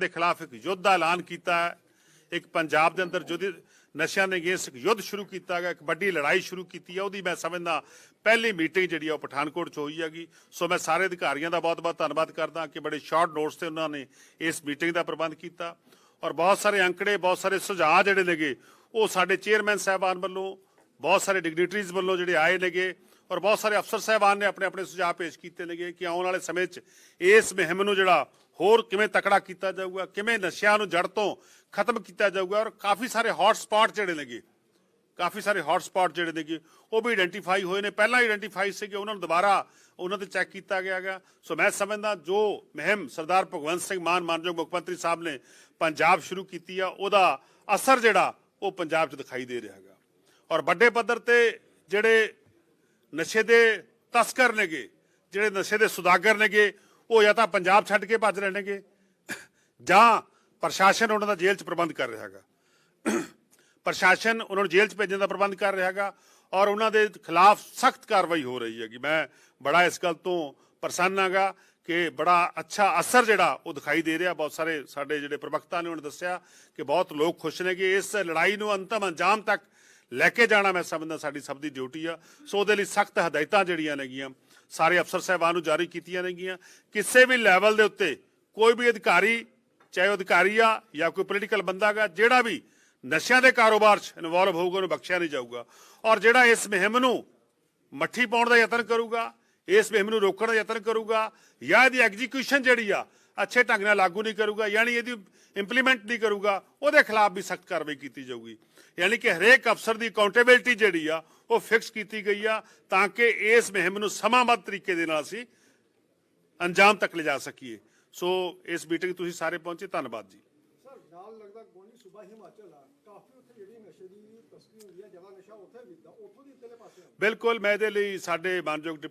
ਦੇ ਖਿਲਾਫ ਇੱਕ ਯੁੱਧ ਦਾ ਐਲਾਨ ਕੀਤਾ ਹੈ। ਇੱਕ ਪੰਜਾਬ ਦੇ ਅੰਦਰ ਜਿਹਦੀ ਨਸ਼ਿਆਂ ਦੇ ਅਗੇਂਸਟ ਇੱਕ ਯੁੱਧ ਸ਼ੁਰੂ ਕੀਤਾ ਗਿਆ, ਇੱਕ ਵੱਡੀ ਲੜਾਈ ਸ਼ੁਰੂ ਕੀਤੀ ਹੈ। ਉਹਦੀ ਮੈਂ ਸਮਝਦਾ ਪਹਿਲੀ ਮੀਟਿੰਗ ਜਿਹੜੀ ਆ ਉਹ ਪਠਾਨਕੋਟ 'ਚ ਹੋਈ ਹੈਗੀ। ਸੋ ਮੈਂ ਸਾਰੇ ਅਧਿਕਾਰੀਆਂ ਦਾ ਬਹੁਤ-ਬਹੁਤ ਧੰਨਵਾਦ ਕਰਦਾ ਕਿ ਬੜੇ ਸ਼ਾਰਟ ਨੋਟਸ ਤੇ ਉਹਨਾਂ ਨੇ ਇਸ ਮੀਟਿੰਗ ਦਾ ਪ੍ਰਬੰਧ ਕੀਤਾ। ਔਰ ਬਹੁਤ ਸਾਰੇ ਅੰਕੜੇ, ਬਹੁਤ ਸਾਰੇ ਸੁਝਾਅ ਜਿਹੜੇ ਨੇਗੇ, ਉਹ ਸਾਡੇ ਚੇਅਰਮੈਨ ਸਾਹਿਬਾਨ ਵੱਲੋਂ, ਬਹੁਤ ਸਾਰੇ ਡਿਗਨਿਟਰੀਜ਼ ਵੱਲੋਂ ਜਿਹੜੇ ਆਏ ਨੇਗੇ। ਔਰ ਬਹੁਤ ਸਾਰੇ ਅਫਸਰ ਸਾਹਿਬਾਨ ਨੇ ਆਪਣੇ ਆਪਣੇ ਸੁਝਾਅ ਪੇਸ਼ ਕੀਤੇ ਨੇਗੇ ਕਿ ਆਉਣ ਵਾਲੇ ਸਮੇਂ 'ਚ ਇਸ ਮੁਹਿੰਮ ਨੂੰ ਜਿਹੜਾ ਹੋਰ ਕਿਵੇਂ ਤਕੜਾ ਕੀਤਾ ਜਾਊਗਾ, ਕਿਵੇਂ ਨਸ਼ਿਆਂ ਨੂੰ ਜੜ ਤੋਂ ਖਤਮ ਕੀਤਾ ਜਾਊਗਾ ਔਰ ਕਾਫੀ ਸਾਰੇ ਹੌਟ ਸਪੌਟ ਜਿਹੜੇ ਨੇਗੇ, ਕਾਫੀ ਸਾਰੇ ਹੌਟ ਸਪੌਟ ਜਿਹੜੇ ਨੇਗੇ, ਉਹ ਵੀ ਆਇਡੈਂਟੀਫਾਈ ਹੋਏ ਨੇ। ਪਹਿਲਾਂ ਆਇਡੈਂਟੀਫਾਈ ਸੀਗੇ, ਉਹਨਾਂ ਨੂੰ ਦੁਬਾਰਾ ਉਹਨਾਂ ਤੇ ਚੈੱਕ ਕੀਤਾ ਗਿਆ ਗਾ ਸੋ ਮੈਂ ਸਮਝਦਾ ਜੋ ਮੁਹਿੰਮ ਸਰਦਾਰ ਭਗਵੰਤ ਸਿੰਘ ਮਾਨ ਮਾਨਯੋਗ ਮੁੱਖ ਮੰਤਰੀ ਸਾਹਿਬ ਨੇ ਪੰਜਾਬ ਸ਼ੁਰੂ ਕੀਤੀ ਆ, ਉਹਦਾ ਅਸਰ ਜਿਹੜਾ ਉਹ ਪੰਜਾਬ 'ਚ ਦਿਖਾਈ ਦੇ ਰਿਹਾ ਹੈਗਾ। ਔਰ ਵੱਡੇ ਪੱਧਰ ਤੇ ਜਿਹੜੇ ਨਸ਼ੇ ਦੇ ਤਸਕਰ ਨੇਗੇ, ਜਿਹੜੇ ਨਸ਼ੇ ਦੇ ਸੁਦਾਗਰ ਨੇਗੇ ਉਹ ਜਾਂ ਤਾਂ ਪੰਜਾਬ ਛੱਡ ਕੇ ਭੱਜ ਰਹੇ ਨੇਗੇ। ਜਾਂ ਪ੍ਰਸ਼ਾਸਨ ਉਹਨਾਂ ਦਾ ਜੇਲ੍ਹ 'ਚ ਪ੍ਰਬੰਧ ਕਰ ਰਿਹਾ ਹੈਗਾ। ਪ੍ਰਸ਼ਾਸਨ ਉਹਨਾਂ ਨੂੰ ਜੇਲ੍ਹ 'ਚ ਭੇਜਣ ਦਾ ਪ੍ਰਬੰਧ ਕਰ ਰਿਹਾ ਹੈਗਾ ਔਰ ਉਹਨਾਂ ਦੇ ਖਿਲਾਫ ਸਖਤ ਕਾਰਵਾਈ ਹੋ ਰਹੀ ਹੈਗੀ। ਮੈਂ ਬੜਾ ਇਸ ਗੱਲ ਤੋਂ ਪ੍ਰਸੰਨ ਹਾਂਗਾ ਕਿ ਬੜਾ ਅੱਛਾ ਅਸਰ ਜਿਹੜਾ ਉਹ ਦਿਖਾਈ ਦੇ ਰਿਹਾ। ਬਹੁਤ ਸਾਰੇ ਸਾਡੇ ਜਿਹੜੇ ਪ੍ਰਵਕਤਾ ਨੇ ਉਹਨਾਂ ਦੱਸਿਆ ਕਿ ਬਹੁਤ ਲੋਕ ਖੁਸ਼ ਨੇ ਕਿ ਇਸ ਲੜਾਈ ਨੂੰ ਅੰਤਮ ਅੰਜਾਮ ਤੱਕ ਲੈ ਕੇ ਜਾਣਾ ਮੈਂ ਸਮਝਦਾ ਸਾਡੀ ਸਭ ਦੀ ਡਿਊਟੀ ਆ। ਸੋ ਉਹਦੇ ਲਈ ਸਖਤ ਹਦਾਇਤਾਂ ਜਿਹੜੀਆਂ ਨੇਗੀਆਂ। ਸਾਰੇ ਅਫਸਰ ਸਾਹਿਬਾਨ ਨੂੰ ਜਾਰੀ ਕੀਤੀਆਂ ਨੇਗੀਆਂ ਕਿਸੇ ਵੀ ਲੈਵਲ ਦੇ ਉੱਤੇ ਕੋਈ ਵੀ ਅਧਿਕਾਰੀ, ਚਾਹੇ ਉਹ ਅਧਿਕਾਰੀ ਆ ਜਾਂ ਕੋਈ ਪੋਲੀਟੀਕਲ ਬੰਦਾ ਗਾ ਜਿਹੜਾ ਵੀ ਨਸ਼ਿਆਂ ਦੇ ਕਾਰੋਬਾਰ 'ਚ ਇਨਵੋਲਵ ਹੋਊਗਾ, ਉਹਨੂੰ ਬਖਸ਼ਿਆ ਨਹੀਂ ਜਾਊਗਾ। ਔਰ ਜਿਹੜਾ ਇਸ ਮੁਹਿੰਮ ਨੂੰ ਮੱਠੀ ਪਾਉਣ ਦਾ ਯਤਨ ਕਰੂਗਾ, ਇਸ ਮੁਹਿੰਮ ਨੂੰ ਰੋਕਣ ਦਾ ਯਤਨ ਕਰੂਗਾ ਜਾਂ ਇਹਦੀ ਐਗਜ਼ੀਕਿਊਸ਼ਨ ਜਿਹੜੀ ਆ ਅੱਛੇ ਢੰਗ ਨਾਲ ਲਾਗੂ ਨਹੀਂ ਕਰੂਗਾ, ਯਾਨੀ ਇਹਦੀ ਇੰਪਲੀਮੈਂਟ ਨਹੀਂ ਕਰੂਗਾ, ਉਹਦੇ ਖਿਲਾਫ ਵੀ ਸਖਤ ਕਾਰਵਾਈ ਕੀਤੀ ਜਾਊਗੀ। ਯਾਨੀ ਕਿ ਹਰੇਕ ਅਫਸਰ ਦੀ ਅਕਾਊਂਟੇਬਿਲਟੀ ਜਿਹੜੀ ਆ, ਉਹ ਫਿਕਸ ਕੀਤੀ ਗਈ ਆ, ਤਾਂ ਕਿ ਇਸ ਮੁਹਿੰਮ ਨੂੰ ਸਮਾਂਬੱਧ ਤਰੀਕੇ ਦੇ ਨਾਲ ਅਸੀਂ ਅੰਜਾਮ ਤੱਕ ਲਿਜਾ ਸਕੀਏ। ਸੋ ਇਸ ਮੀਟਿੰਗ ਤੁਸੀਂ ਸਾਰੇ ਪਹੁੰਚੇ, ਧੰਨਵਾਦ ਜੀ। ਨਾਲ ਲੱਗਦਾ ਗੋਨੀ ਸੂਬਾ ਹਿਮਾਚਲ ਆ। ਕਾਫੀ ਉੱਥੇ ਜਿਹੜੀ ਨਸ਼ੇ ਦੀ ਤਸਕਰੀ ਹੁੰਦੀ ਆ, ਜਵਾ ਨਸ਼ਾ ਉੱਥੇ ਵਿਕਦਾ ਉੱਥੋਂ ਦੀ ਇੱਧਰਲੇ ਪਾਸੇ ਆ ਬਿਲਕੁਲ, ਮੈਂ ਇਹਦੇ ਲਈ ਸਾਡੇ ਮਾਨਯੋਗ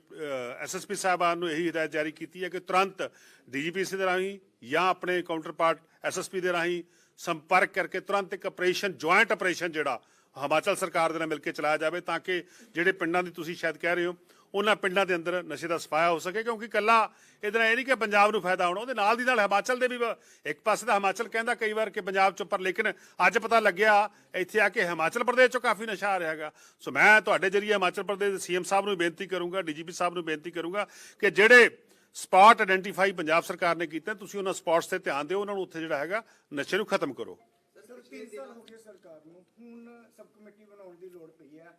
ਐਸਐਸਪੀ ਸਾਹਿਬਾਨ ਨੂੰ ਇਹੀ ਹਦਾਇਤ ਜਾਰੀ ਕੀਤੀ ਹੈ ਕਿ ਤੁਰੰਤ ਡੀਜੀਪੀਸੀ ਦੇ ਰਾਹੀਂ ਜਾਂ ਆਪਣੇ ਕਾਊਂਟਰਪਾਰਟ ਐਸਐਸਪੀ ਦੇ ਰਾਹੀਂ ਸੰਪਰਕ ਕਰਕੇ ਤੁਰੰਤ ਇੱਕ ਆਪਰੇਸ਼ਨ ਜੁਆਇੰਟ ਆਪਰੇਸ਼ਨ ਜਿਹੜਾ ਹਿਮਾਚਲ ਸਰਕਾਰ ਦੇ ਨਾਲ ਮਿਲ ਕੇ ਚਲਾਇਆ ਜਾਵੇ, ਤਾਂ ਕਿ ਜਿਹੜੇ ਪਿੰਡਾਂ ਦੀ ਤੁਸੀਂ ਸ਼ਾਇਦ ਕਹਿ ਰਹੇ ਹੋ ਉਹਨਾਂ ਪਿੰਡਾਂ ਦੇ ਅੰਦਰ ਨਸ਼ੇ ਦਾ ਸਫਾਇਆ ਹੋ ਸਕੇ, ਕਿਉਂਕਿ ਕੱਲਾ ਇਹਦੇ ਨਾਲ ਇਹ ਨਹੀਂ ਕਿ ਪੰਜਾਬ ਨੂੰ ਫਾਇਦਾ ਹੋਣਾ, ਉਹਦੇ ਨਾਲ ਦੀ ਨਾਲ ਹਿਮਾਚਲ ਦੇ ਵੀ ਇੱਕ ਪਾਸੇ ਤਾਂ ਹਿਮਾਚਲ ਕਹਿੰਦਾ ਕਈ ਵਾਰ ਕਿ ਪੰਜਾਬ ਚ ਪਰ ਲੇਕਿਨ ਅੱਜ ਪਤਾ ਲੱਗਿਆ, ਇੱਥੇ ਆ ਕੇ ਹਿਮਾਚਲ ਪ੍ਰਦੇਸ਼ ਚੋਂ ਕਾਫੀ ਨਸ਼ਾ ਆ ਰਿਹਾ ਹੈਗਾ। ਸੋ ਮੈਂ ਤੁਹਾਡੇ ਜਰੀਏ ਹਿਮਾਚਲ ਪ੍ਰਦੇਸ਼ ਦੇ ਸੀਐਮ ਸਾਹਿਬ ਨੂੰ ਬੇਨਤੀ ਕਰੂੰਗਾ, ਡੀਜੀਪੀ ਸਾਹਿਬ ਨੂੰ ਬੇਨਤੀ ਕਰੂੰਗਾ ਕਿ ਜਿਹੜੇ ਸਪਾਟ ਆਇਡੈਂਟੀਫਾਈ ਪੰਜਾਬ ਸਰਕਾਰ ਨੇ ਕੀਤਾ, ਤੁਸੀਂ ਉਹਨਾਂ ਸਪਾਟਸ ਤੇ ਧਿਆਨ ਦਿਓ, ਉਹਨਾਂ ਨੂੰ ਉੱਥੇ ਜਿਹੜਾ ਹੈਗਾ ਨਸ਼ੇ ਨੂੰ ਖਤਮ ਕਰੋ। ਸਰ ਤਿੰਨ ਸਾਲ ਹੋ ਗਏ ਸਰਕਾਰ ਨੂੰ, ਹੁਣ ਸਬ ਕਮੇਟੀ ਬਣਾਉਣ ਦੀ ਲੋੜ ਪਈ ਹੈ